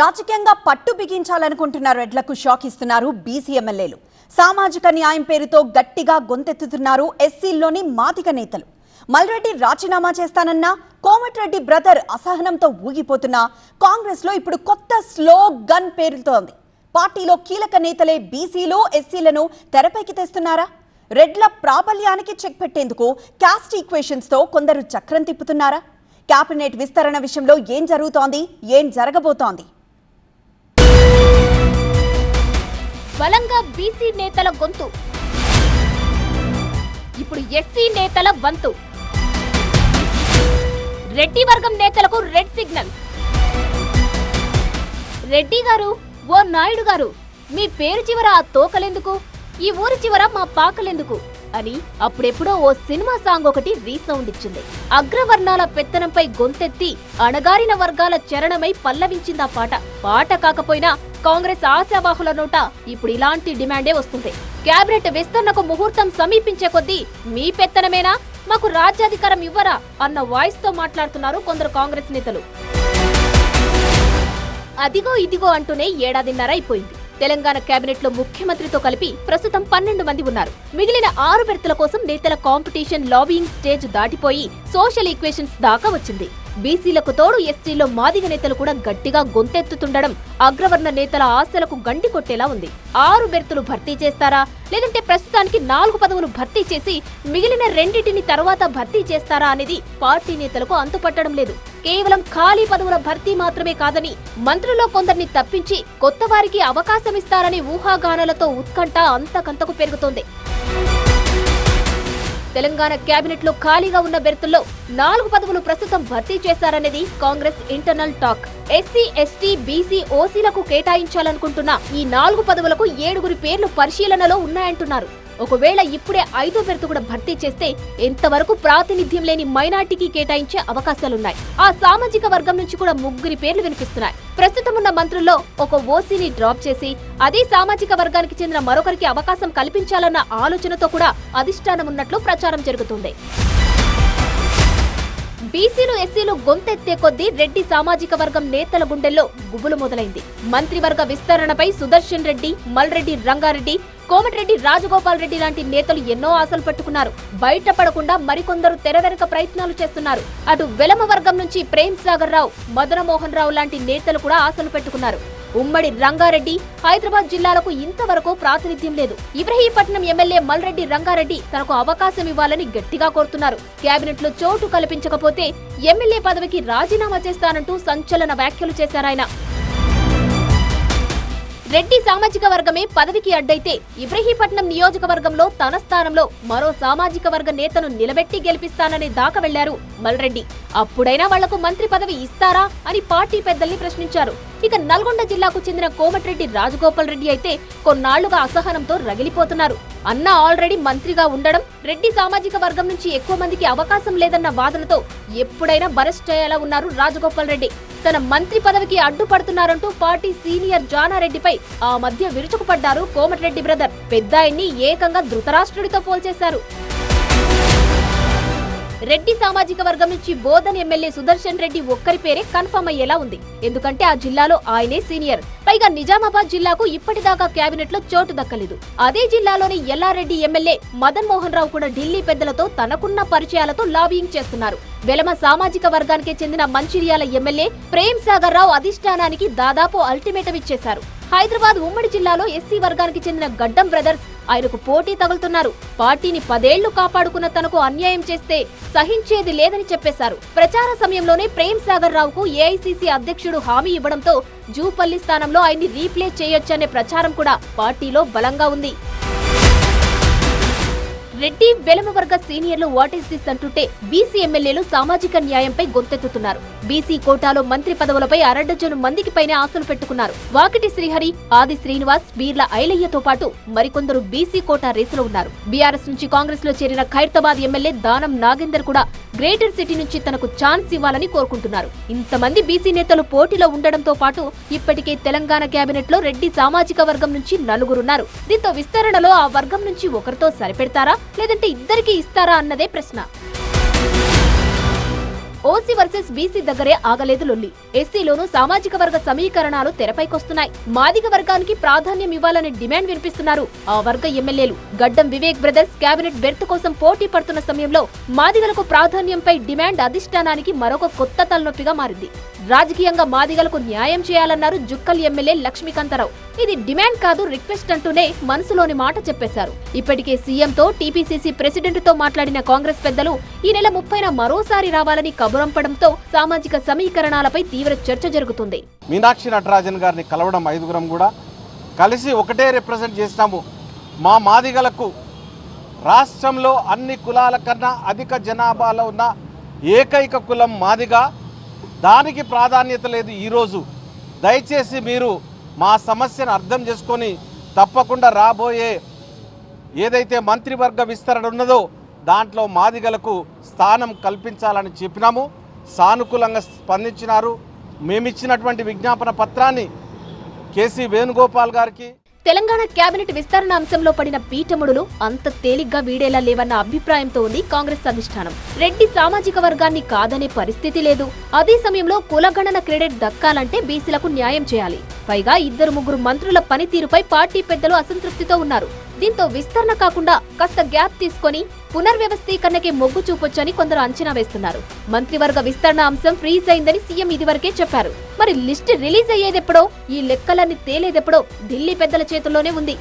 రాజకీయంగా పట్టు బిగించాలనుకుంటున్న రెడ్లకు షాక్ ఇస్తున్నారు బీసీ ఎమ్మెల్యేలు. సామాజిక న్యాయం పేరుతో గట్టిగా గొంతెత్తుతున్నారు ఎస్సీల్లోని మాదిక నేతలు. మల్రెడ్డి రాజీనామా చేస్తానన్నా కోమటిరెడ్డి బ్రదర్ అసహనంతో ఊగిపోతున్న కాంగ్రెస్లో ఇప్పుడు కొత్త స్లో గన్ పేరుతోంది పార్టీలో కీలక నేతలే బీసీలు ఎస్సీలను తెరపైకి తెస్తున్నారా? రెడ్ల ప్రాబల్యానికి చెక్ పెట్టేందుకు క్యాస్ట్ ఈక్వేషన్స్తో కొందరు చక్రం తిప్పుతున్నారా? కేబినెట్ విస్తరణ విషయంలో ఏం జరుగుతోంది? ఏం జరగబోతోంది? బలంగా బీసీ నేతల గొంతు. ఇప్పుడు ఎస్సీ నేతల వంతు. రెడ్డి వర్గం నేతలకు రెడ్ సిగ్నల్. రెడ్డి గారు ఓ నాయుడు గారు మీ పేరు చివర ఆ తోకలెందుకు? ఈ ఊరి చివర మా పాకలెందుకు? అని అప్పుడెప్పుడో ఓ సినిమా సాంగ్ ఒకటి రీసౌండ్ ఇచ్చింది. అగ్రవర్ణాల పెత్తనంపై గొంతెత్తి అణగారిన వర్గాల చరణమై పల్లవించింది ఆ పాట. పాట కాకపోయినా కాంగ్రెస్ ఆశావాహుల నోట ఇప్పుడు ఇలాంటి డిమాండే వస్తుంది. క్యాబినెట్ విస్తరణకు ముహూర్తం సమీపించే కొద్దీ మీ పెత్తనమేనా? మాకు రాజ్యాధికారం ఇవ్వరా? అన్న వాయిస్తో మాట్లాడుతున్నారు కొందరు కాంగ్రెస్ నేతలు. అదిగో ఇదిగో అంటూనే ఏడాదిన్నర అయిపోయింది. తెలంగాణ కేబినెట్లో ముఖ్యమంత్రితో కలిపి ప్రస్తుతం పన్నెండు మంది ఉన్నారు. మిగిలిన ఆరు బెర్తుల కోసం నేతల కాంపిటీషన్ లాబియింగ్ స్టేజ్ దాటిపోయి సోషల్ ఈక్వేషన్స్ దాకా వచ్చింది. బీసీలకు తోడు ఎస్టీలో మాదిగ నేతలు కూడా గట్టిగా గొంతెత్తుతుండడం అగ్రవర్ణ నేతల ఆశలకు గండి కొట్టేలా ఉంది. ఆరు బెర్తులు భర్తీ చేస్తారా? లేదంటే ప్రస్తుతానికి నాలుగు పదవులు భర్తీ చేసి మిగిలిన రెండింటిని తర్వాత భర్తీ చేస్తారా అనేది పార్టీ నేతలకు అంతుపట్టడం లేదు. కేవలం ఖాళీ పదవుల భర్తీ మాత్రమే కాదని మంత్రుల్లో కొందరిని తప్పించి కొత్త వారికి అవకాశం ఊహాగానాలతో ఉత్కంఠ అంతకంతకు పెరుగుతోంది. తెలంగాణ కేబినెట్లో ఖాళీగా ఉన్న బెర్తుల్లో నాలుగు పదవులు ప్రస్తుతం భర్తీ చేశారనేది Congress internal talk. SC ST BC ఓసీలకు కేటాయించాలనుకుంటున్న ఈ నాలుగు పదవులకు ఏడుగురి పేర్లు పరిశీలనలో ఉన్నాయంటున్నారు. ఒకవేళ ఇప్పుడే ఐదో బెర్త్ కూడా భర్తీ చేస్తే ఎంతవరకు ప్రాతినిధ్యం లేని మైనార్టీకి కేటాయించే అవకాశాలున్నాయి. ఆ సామాజిక వర్గం నుంచి కూడా ముగ్గురి పేర్లు వినిపిస్తున్నాయి. ప్రస్తుతం ఉన్న మంత్రుల్లో ఒక ఓసీని డ్రాప్ చేసి అదే సామాజిక వర్గానికి చెందిన మరొకరికి అవకాశం కల్పించాలన్న ఆలోచనతో కూడా అధిష్టానం ఉన్నట్లు ప్రచారం జరుగుతుంది. బీసీలు ఎస్సీలు గొంతెత్తే కొద్దీ రెడ్డి సామాజిక వర్గం నేతల గుండెల్లో గుబులు మొదలైంది. మంత్రివర్గ విస్తరణపై సుదర్శన్ రెడ్డి మల్రెడ్డి రంగారెడ్డి కోమటిరెడ్డి రాజగోపాల్ రెడ్డి లాంటి నేతలు ఎన్నో ఆశలు పెట్టుకున్నారు. బయటపడకుండా మరికొందరు తెర ప్రయత్నాలు చేస్తున్నారు. అటు వెలమ వర్గం నుంచి ప్రేమ్ సాగర్ రావు మదనమోహన్ రావు లాంటి నేతలు కూడా ఆశలు పెట్టుకున్నారు. ఉమ్మడి రంగారెడ్డి హైదరాబాద్ జిల్లాలకు ఇంతవరకు ప్రాతినిధ్యం లేదు. ఇబ్రహీపట్నం ఎమ్మెల్యే మల్రెడ్డి రంగారెడ్డి తనకు అవకాశం ఇవ్వాలని గట్టిగా కోరుతున్నారు. కేబినెట్లో చోటు కల్పించకపోతే ఎమ్మెల్యే పదవికి రాజీనామా చేస్తానంటూ సంచలన వ్యాఖ్యలు చేశారాయన రెడ్డి సామాజిక వర్గమే పదవికి అడ్డైతే ఇబ్రహీపట్నం నియోజకవర్గంలో తన స్థానంలో మరో సామాజిక వర్గ నేతను నిలబెట్టి గెలిపిస్తానని దాకా వెళ్ళారు మల్రెడ్డి. అప్పుడైనా వాళ్ళకు మంత్రి పదవి ఇస్తారా అని పార్టీ పెద్దల్ని ప్రశ్నించారు. ఇక నల్గొండ జిల్లాకు చెందిన కోమటిరెడ్డి రాజగోపాల్ రెడ్డి అయితే కొన్నాళ్ళుగా అసహనంతో రగిలిపోతున్నారు. అన్న ఆల్రెడీ మంత్రిగా ఉండడం రెడ్డి సామాజిక వర్గం నుంచి ఎక్కువ మందికి అవకాశం లేదన్న వాదనతో ఎప్పుడైనా బరెస్ట్ చేయాలా ఉన్నారు రాజగోపాల్ రెడ్డి. తన మంత్రి పదవికి అడ్డుపడుతున్నారంటూ పార్టీ సీనియర్ జానారెడ్డిపై ఆ మధ్య విరుచుకుపడ్డారు కోమటిరెడ్డి బ్రదర్. పెద్దాయన్ని ఏకంగా ధృతరాష్ట్రుడితో పోల్చేశారు. రెడ్డి సామాజిక వర్గం నుంచి బోధన్ ఎమ్మెల్యే సుదర్శన్ రెడ్డి ఒక్కరి పేరే కన్ఫర్మ్ అయ్యేలా ఉంది. ఎందుకంటే ఆ జిల్లాలో ఆయనే సీనియర్. పైగా నిజామాబాద్ జిల్లాకు ఇప్పటిదాకా కేబినెట్లో చోటు దక్కలేదు. అదే జిల్లాలోని ఎల్లారెడ్డి ఎమ్మెల్యే మదన్ మోహన్ రావు కూడా ఢిల్లీ పెద్దలతో తనకున్న పరిచయాలతో లాబియింగ్ చేస్తున్నారు. వెలమ సామాజిక వర్గానికి చెందిన మంచిర్యాల ఎమ్మెల్యే ప్రేమ్ సాగర్ రావు అధిష్టానానికి దాదాపు అల్టిమేటం ఇచ్చేశారు. హైదరాబాద్ ఉమ్మడి జిల్లాలో ఎస్సీ వర్గానికి చెందిన గడ్డం బ్రదర్స్ ఆయనకు పోటీ తగులుతున్నారు. పార్టీని పదేళ్ళు కాపాడుకున్న తనకు అన్యాయం చేస్తే సహించేది లేదని చెప్పేశారు. ప్రచార సమయంలోనే ప్రేమ్ సాగర్ రావుకు ఏఐసీసీ అధ్యక్షుడు హామీ ఇవ్వడంతో జూపల్లి స్థానంలో ఆయన్ని రీప్లేస్ చేయొచ్చనే ప్రచారం కూడా పార్టీలో బలంగా ఉంది. రెడ్డి వెలమవర్గ సీనియర్లు వాట్ ఈస్ దిస్ అంటుంటే బీసీ ఎమ్మెల్యేలు సామాజిక న్యాయంపై గొంతెత్తుతున్నారు. బీసీ కోటాలో మంత్రి పదవులపై అరడజను మందికి పైన ఆశలు పెట్టుకున్నారు. వాకిటి శ్రీహరి ఆది శ్రీనివాస్ బీర్ల ఐలయ్యతో పాటు మరికొందరు బీసీ కోటా రేసులో ఉన్నారు. బీఆర్ఎస్ నుంచి కాంగ్రెస్లో చేరిన ఖైరతాబాద్ ఎమ్మెల్యే దానం నాగేందర్ కూడా గ్రేటర్ సిటీ నుంచి తనకు ఛాన్స్ ఇవ్వాలని కోరుకుంటున్నారు. ఇంతమంది బీసీ నేతలు పోటీలో ఉండడంతో పాటు ఇప్పటికే తెలంగాణ కేబినెట్లో రెడ్డి సామాజిక వర్గం నుంచి నలుగురున్నారు. దీంతో విస్తరణలో ఆ వర్గం నుంచి ఒకరితో సరిపెడతారా? లేదంటే ఇద్దరికి ఇస్తారా అన్నదే ప్రశ్న. ఓసీ వర్సెస్ బీసీ దగ్గరే ఆగలేదు లొల్లి. ఎస్సీలోనూ సామాజిక వర్గ సమీకరణాలు తెరపైకొస్తున్నాయి. మాదిగ వర్గానికి ప్రాధాన్యం ఇవ్వాలనే డిమాండ్ వినిపిస్తున్నారు ఆ వర్గ ఎమ్మెల్యేలు. గడ్డం వివేక్ బ్రదర్స్ కేబినెట్ బెర్త్ కోసం పోటీ పడుతున్న సమయంలో మాదిగలకు ప్రాధాన్యంపై డిమాండ్ అధిష్టానానికి మరొక కొత్త తలనొప్పిగా మారింది. రాజకీయంగా మాదిగలకు న్యాయం చేయాలన్నారు జుక్కల్ ఎమ్మెల్యే లక్ష్మీకాంతారావు. ఇది డిమాండ్ కాదు రిక్వెస్ట్ అంటూనే మనసులోని మాట చెప్పేశారు. ఇప్పటికే సీఎంతో టీపీసీసీ ప్రెసిడెంట్తో మాట్లాడిన కాంగ్రెస్ పెద్దలు ఈ నెల ముప్పైన మరోసారి రావాలని కబురంపడంతో సామాజిక సమీకరణాలపై తీవ్ర చర్చ జరుగుతుంది. మీనాక్షి నటరాజన్ గారిని కలవడం ఐదుగురం కూడా కలిసి ఒకటే రిప్రజెంట్ చేసినాము. మా మాదిగలకు రాష్ట్రంలో అన్ని కులాల కన్నా అధిక జనాభాలో ఉన్న ఏకైక కులం మాదిగా. దానికి ప్రాధాన్యత లేదు ఈరోజు దయచేసి మీరు మా సమస్యను అర్థం చేసుకొని తప్పకుండా రాబోయే ఏదైతే మంత్రివర్గ విస్తరణ ఉన్నదో దాంట్లో మాదిగలకు స్థానం కల్పించాలని చెప్పినాము. సానుకూలంగా స్పందించినారు. మేమిచ్చినటువంటి విజ్ఞాపన పత్రాన్ని కేసీ వేణుగోపాల్ గారికి తెలంగాణ కేబినెట్ విస్తరణ అంశంలో పడిన పీఠముడులు అంత తేలిగ్గా వీడేలా లేవన్న అభిప్రాయంతో ఉంది కాంగ్రెస్ అధిష్టానం. రెడ్డి సామాజిక వర్గాన్ని కాదనే పరిస్థితి లేదు. అదే సమయంలో కులగణన క్రెడిట్ దక్కాలంటే బీసీలకు న్యాయం చేయాలి. పైగా ఇద్దరు ముగ్గురు మంత్రుల పనితీరుపై పార్టీ పెద్దలు అసంతృప్తితో ఉన్నారు. దీంతో విస్తరణ కాకుండా కాస్త గ్యాప్ తీసుకొని పునర్వ్యవస్థీకరణకే మొగ్గు చూపొచ్చని కొందరు అంచనా వేస్తున్నారు. మంత్రివర్గ విస్తరణ అంశం ఫ్రీజ్ అయిందని సీఎం ఇదివరకే చెప్పారు. మరి లిస్ట్ రిలీజ్ అయ్యేదెప్పుడో? ఈ లెక్కలన్నీ తేలేదెప్పుడో? ఢిల్లీ పెద్దల చేతుల్లోనే ఉంది.